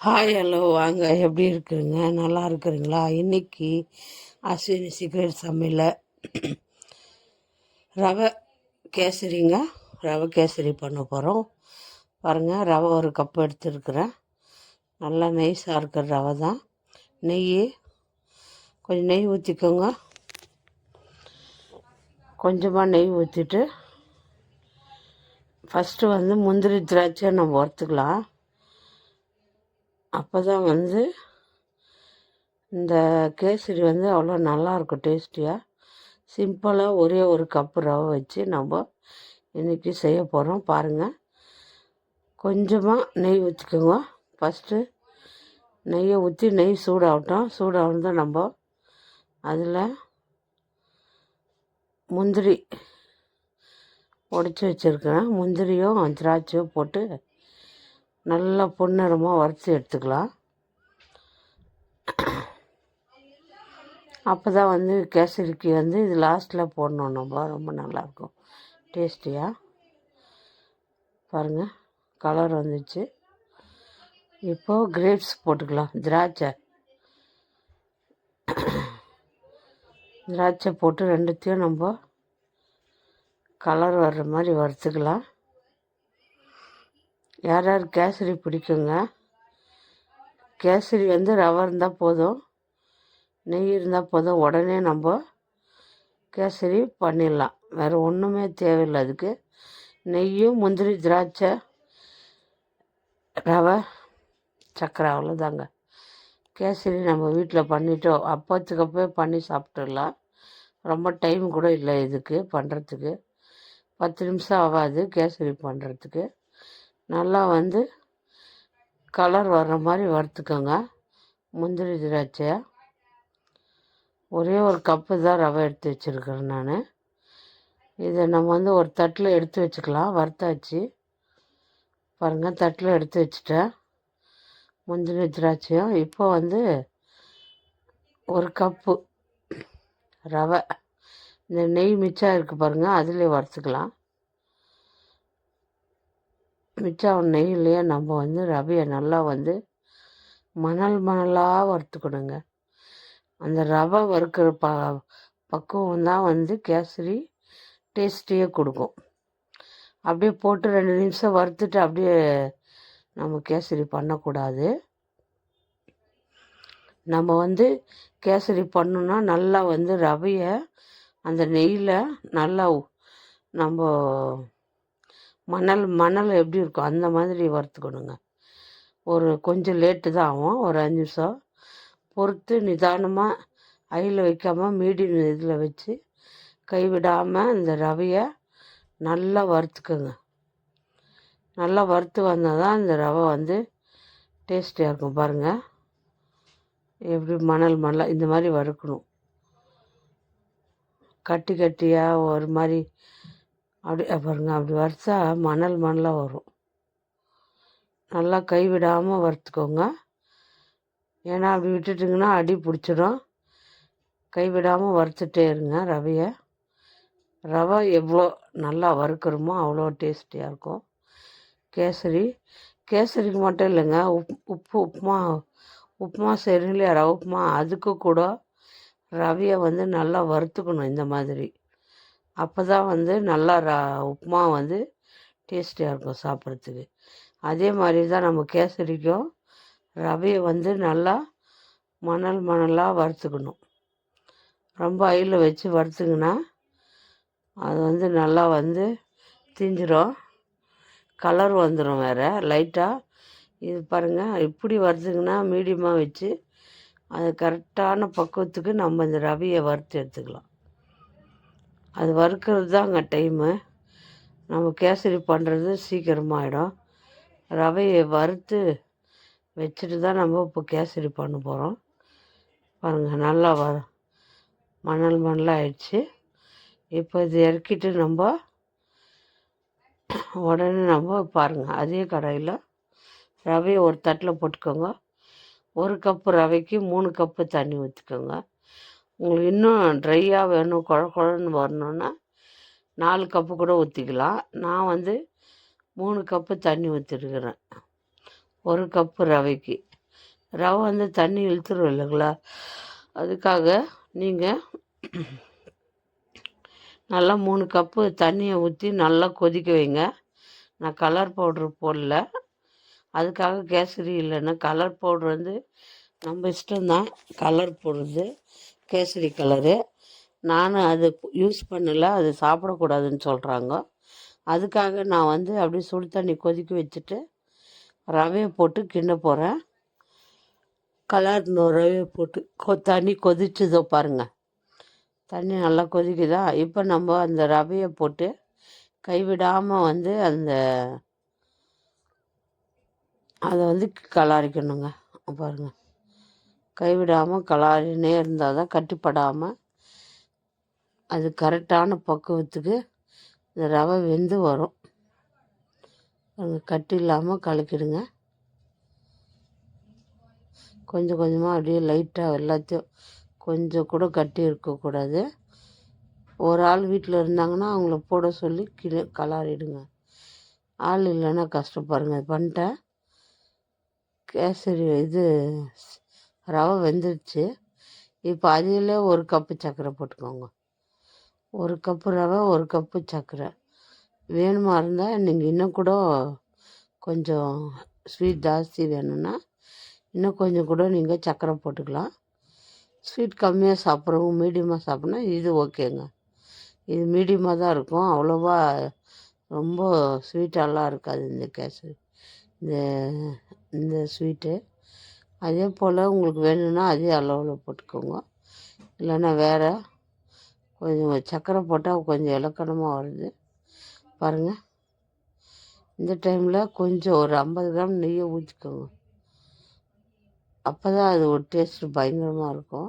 Hi hello வாங்க. எப்படி இருக்குங்க நல்லா இருக்கிறீங்களா? இன்னைக்கு அஸ்வினி சீக்ரெட் சமையல ரவை கேசரிங்க. ரவை கேசரி பண்ண போகிறோம் பாருங்கள் ரவை ஒரு கப் எடுத்துருக்குறேன். நல்லா நைஸாக இருக்கிற ரவை தான். நெய் கொஞ்சம் நெய் ஊற்றிக்கோங்க கொஞ்சமாக நெய் ஊற்றிட்டு ஃபஸ்ட்டு வந்து முந்திரி திராட்சை நம்ம வறுத்துக்கலாம். அப்போ தான் வந்து இந்த கேசரி வந்து அவ்வளோ நல்லாயிருக்கும் டேஸ்டியாக சிம்பிளாக ஒரே ஒரு கப்பு ரவை வச்சு நம்ம இன்றைக்கி செய்ய போகிறோம் பாருங்கள் கொஞ்சமாக நெய் ஊற்றிக்கோங்க ஃபஸ்ட்டு நெய்யை ஊற்றி நெய் சூடாகட்டும். சூடாகணும் நம்ம அதில் முந்திரி உடச்சி வச்சுருக்கிறேன். முந்திரியும் திராட்சையும் போட்டு நல்லா பொன்னிறமாக வறுத்து எடுத்துக்கலாம். அப்போ தான் வந்து கேசரிக்கு வந்து இது லாஸ்ட்டில் போடணும் நம்ம. ரொம்ப நல்லாயிருக்கும். டேஸ்டியாக பாருங்கள் கலர் வந்துச்சு. இப்போது கிரேப்ஸ் போட்டுக்கலாம். திராட்சை. திராட்சை போட்டு ரெண்டுத்தையும் நம்ம கலர் வர்ற மாதிரி வறுத்துக்கலாம். யார் யார் கேசரி பிடிக்குங்க? கேசரி வந்து ரவை இருந்தால் போதும். நெய் இருந்தால் போதும். உடனே நம்ம கேசரி பண்ணிடலாம். வேறு ஒன்றுமே தேவையில்லை அதுக்கு. நெய்யும் முந்திரி திராட்சை ரவை சக்கரை அவ்வளோதாங்க கேசரி நம்ம வீட்டில் பண்ணிட்டோம். அப்போத்துக்கு அப்போ பண்ணி சாப்பிட்டுடலாம். ரொம்ப டைம் கூட இல்லை இதுக்கு பண்ணுறதுக்கு பத்து நிமிஷம் ஆகாது கேசரி பண்ணுறதுக்கு நல்லா வந்து கலர் வர்ற மாதிரி வறுத்துக்கோங்க. முந்திரி திராட்சையை ஒரே ஒரு கப்பு தான் ரவை எடுத்து வச்சுருக்கிறேன் நான். இதை நம்ம வந்து ஒரு தட்டில் எடுத்து வச்சுக்கலாம். வறுத்தாச்சு. பாருங்கள் தட்டில் எடுத்து வச்சுட்டேன். முந்திரி திராட்சையும். இப்போ வந்து ஒரு கப்பு ரவை. இந்த நெய் மிச்சம் இருக்குது பாருங்கள் அதிலே வறுத்துக்கலாம். மிச்சம் நெய்யிலேயே நம்ம வந்து ரவையை நல்லா வந்து மணல் மணலாக வறுத்துக்கணுங்க. அந்த ரவை வறுக்கிற ப பக்குவம் தான் வந்து கேசரி டேஸ்டியே கொடுக்கும். அப்படியே போட்டு ரெண்டு நிமிஷம் வறுத்துட்டு அப்படியே நம்ம கேசரி பண்ணக்கூடாது. நம்ம வந்து கேசரி பண்ணோன்னா நல்லா வந்து ரவையை அந்த நெய்யில் நல்லா நம்ம மணல் மணல் எப்படி இருக்கும் அந்த மாதிரி வறுத்துக்கணுங்க. ஒரு கொஞ்சம் லேட்டு தான் ஆகும் ஒரு அஞ்சு நிமிஷம். பொறுத்து நிதானமாக ஐயில் வைக்காமல் மீடியம் இதில் வச்சு கைவிடாமல் இந்த ரவையை நல்லா வறுத்துக்குங்க. நல்லா வறுத்து வந்தால் தான் இந்த ரவை வந்து டேஸ்டியாக இருக்கும் பாருங்கள் எப்படி மணல் மணல் இந்த மாதிரி வறுக்கணும். கட்டி கட்டியாக ஒரு மாதிரி அப்படி பாருங்க அப்படி வறுத்தா மணல் மணலாக வரும். நல்லா கைவிடாமல் வறுத்துக்கோங்க. ஏன்னா அப்படி விட்டுட்டிங்கன்னா அடி பிடிச்சிடும். கைவிடாமல் வறுத்துட்டே இருங்க ரவையை. ரவை எவ்வளோ நல்லா வறுக்கிறோமோ அவ்வளோ டேஸ்டியாக இருக்கும். கேசரி கேசரிக்கு மட்டும் இல்லைங்க உப் உப்பு உப்புமா உப்புமா செய்கிறீங்களே இல்லையா ரவை உப்புமா அதுக்கு கூட ரவையை வந்து நல்லா வறுத்துக்கணும் இந்த மாதிரி. அப்போ தான் வந்து நல்லா ரா உப்புமா வந்து டேஸ்டியாக இருக்கும் சாப்பிட்றதுக்கு. அதே மாதிரி தான் நம்ம கேசரிக்கும் ரவையை வந்து நல்லா மணல் மணலாக வறுத்துக்கணும். ரொம்ப ஐயில் வச்சு வறுத்துங்கன்னா அது வந்து நல்லா வந்து திஞ்சிரும். கலர் வந்துடும் வேறு லைட்டாக இது பாருங்கள் இப்படி வறுத்துங்கன்னா மீடியமாக வச்சு அது கரெக்டான பக்குவத்துக்கு நம்ம இந்த ரவையை வறுத்து எடுத்துக்கலாம். அது வறுக்கிறது தாங்க டைமு நம்ம கேசரி பண்ணுறது சீக்கிரமாகிடும் ரவையை வறுத்து வச்சுட்டு தான் நம்ம இப்போ கேசரி பண்ண போகிறோம் பாருங்கள் நல்லா வ மணல் மணலாக ஆயிடுச்சு. இப்போ இது இறக்கிட்டு நம்ம உடனே நம்ம பாருங்கள் அதே கடாயில் ரவையை ஒரு தட்டில் போட்டுக்கோங்க. ஒரு கப்பு ரவைக்கு மூணு கப்பு தண்ணி ஊற்றிக்கோங்க உங்களுக்கு இன்னும் ட்ரையாக வேணும் குழ குழன்னு வரணுன்னா நாலு கப்பு கூட ஊற்றிக்கலாம் நான் வந்து மூணு கப்பு தண்ணி ஊற்றிருக்கிறேன் ஒரு கப்பு ரவைக்கு. ரவை வந்து தண்ணி இழுத்துரும் இல்லைங்களா? அதுக்காக நீங்கள் நல்லா மூணு கப்பு தண்ணியை ஊற்றி நல்லா கொதிக்க வைங்க. நான் கலர் பவுட்ரு போடல. அதுக்காக கேசரி இல்லைன்னா கலர் பவுட்ரு வந்து நம்ம இஷ்டம்தான். கலர் போடுறது. கேசரி கலரு. நானும் அது யூஸ் பண்ணல அது சாப்பிடக்கூடாதுன்னு சொல்கிறாங்க அதுக்காக நான் வந்து அப்படியே சுடு தண்ணி கொதிக்க வச்சுட்டு ரவையை போட்டு கிண்ண போகிறேன் கலர் ரவையை போட்டு கொ தண்ணி கொதிச்சுதோ பாருங்கள் தண்ணி நல்லா கொதிக்குதா? இப்போ நம்ம அந்த ரவையை போட்டு கைவிடாமல் வந்து அந்த அதை வந்து கலாரிக்கணுங்க. பாருங்கள் கைவிடாமல் கலாரினே இருந்தால் தான் கட்டிப்படாமல் அது கரெக்டான பக்குவத்துக்கு இந்த ரவை வெந்து வரும். கட்டி இல்லாமல் கலக்கிடுங்க. கொஞ்சம் கொஞ்சமாக அப்படியே லைட்டாக எல்லாத்தையும் கொஞ்சம் கூட கட்டி இருக்கக்கூடாது ஒரு ஆள் வீட்டில் இருந்தாங்கன்னா அவங்கள போட சொல்லி கிளி கலாரிடுங்க ஆள் இல்லைன்னா கஷ்டப்படுங்க. பண்ணிட்டேன் கேசரி இது ரவை வெந்துடுச்சு இப்போ அதில் ஒரு கப்பு சர்க்கரை போட்டுக்கோங்க. ஒரு கப்பு ரவை ஒரு கப்பு சர்க்கரை வேணுமா இருந்தால் நீங்கள் இன்னும் கூட கொஞ்சம் ஸ்வீட் ஜாஸ்தி வேணும்னா இன்னும் கொஞ்சம் கூட நீங்கள் சர்க்கரை போட்டுக்கலாம். ஸ்வீட் கம்மியாக சாப்பிட்றவங்க மீடியமாக சாப்பிட்னா இது ஓகேங்க. இது மீடியமாக தான் இருக்கும். அவ்வளோவா ரொம்ப ஸ்வீட்டாலாம் இருக்காது இந்த கேசரி இந்த இந்த ஸ்வீட்டு அதே போல் உங்களுக்கு வேணும்னா அதே அளவில் போட்டுக்கோங்க. இல்லைன்னா வேறு கொஞ்சம் சர்க்கரை போட்டால் கொஞ்சம் இலக்கணமாக வருது. பாருங்கள் இந்த டைமில் கொஞ்சம் ஒரு ஐம்பது கிராம் நெய்யை ஊற்றிக்கோங்க அப்போ தான் அது ஒரு டேஸ்ட்டு பயங்கரமாக இருக்கும்.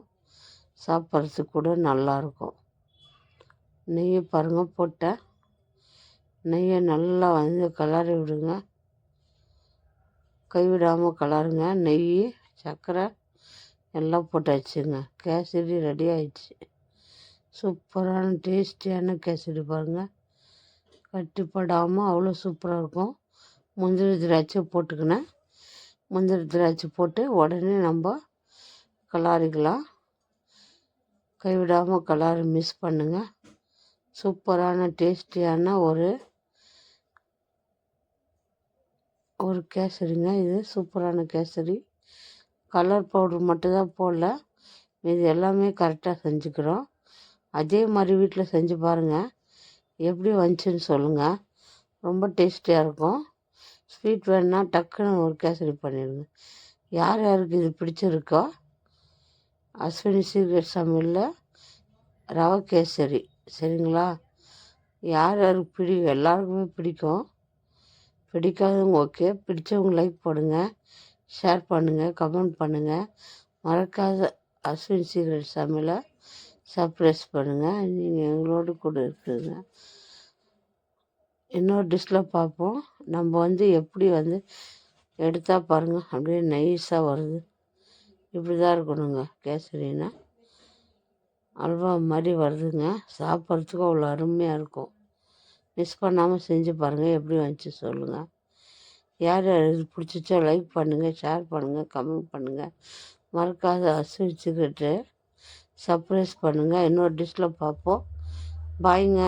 சாப்பிட்றதுக்கு கூட நல்லாயிருக்கும் நெய்யை பாருங்கள் போட்டேன் நெய்யை நல்லா வந்து கலரி விடுங்க. கைவிடாமல் கலருங்க. நெய் சர்க்கரை எல்லாம் போட்டாச்சுங்க கேசரி ரெடி ஆயிடுச்சு. சூப்பரான டேஸ்டியான கேசரி பாருங்கள் கட்டுப்படாமல் அவ்வளோ சூப்பராக இருக்கும். முந்திரி திராட்சை போட்டுக்கினேன் முந்திரி திராட்சை போட்டு உடனே நம்ம கலாரிக்கலாம். கைவிடாமல் கலாரி மிஸ் பண்ணுங்கள் சூப்பரான டேஸ்டியான ஒரு ஒரு கேசரிங்க இது. சூப்பரான கேசரி. கலர் பவுட்ரு மட்டும்தான் போடல. இது எல்லாமே கரெக்டாக செஞ்சுக்கிறோம். அதே மாதிரி வீட்டில் செஞ்சு பாருங்கள் எப்படி வந்துச்சுன்னு சொல்லுங்கள் ரொம்ப டேஸ்டியாக இருக்கும். ஸ்வீட் வேணுன்னா டக்குன்னு ஒரு கேசரி பண்ணிடுங்க. யார் யாருக்கு இது பிடிச்சிருக்கோ? அஸ்வினி சீக்ரெட் சமையலில் ரவை கேசரி. சரிங்களா? யார் யாருக்கு பிடிக்கும் எல்லாருக்குமே பிடிக்கும். பிடிக்காதவங்க ஓகே பிடிச்சவங்க லைக் போடுங்க. ஷேர் பண்ணுங்கள் கமெண்ட் பண்ணுங்கள் மறக்காத அஸ்வின் சீக்ரெட் சமையலை சர்ப்ரைஸ் பண்ணுங்கள் நீங்கள் எங்களோடு கூட இருக்குதுங்க இன்னொரு டிஷ்ஷில் பார்ப்போம். நம்ம வந்து எப்படி வந்து எடுத்தால் பாருங்கள் அப்படியே நைஸாக வருது. இப்படி தான் இருக்கணுங்க. கேசரினா அல்வா மாதிரி வருதுங்க. சாப்பிட்றதுக்கும் அவ்வளோ அருமையாக இருக்கும். மிஸ் பண்ணாமல் செஞ்சு பாருங்கள் எப்படி வந்துச்சு சொல்லுங்கள் யார் யார் பிடிச்சிச்சோ லைக் பண்ணுங்கள் ஷேர் பண்ணுங்கள் கமெண்ட் பண்ணுங்கள் மறக்காத அஸ்வின் சிகரெட்டு சர்ப்ரைஸ் பண்ணுங்கள் இன்னொரு டிஷ்ஷில் பார்ப்போம். பாய்ங்க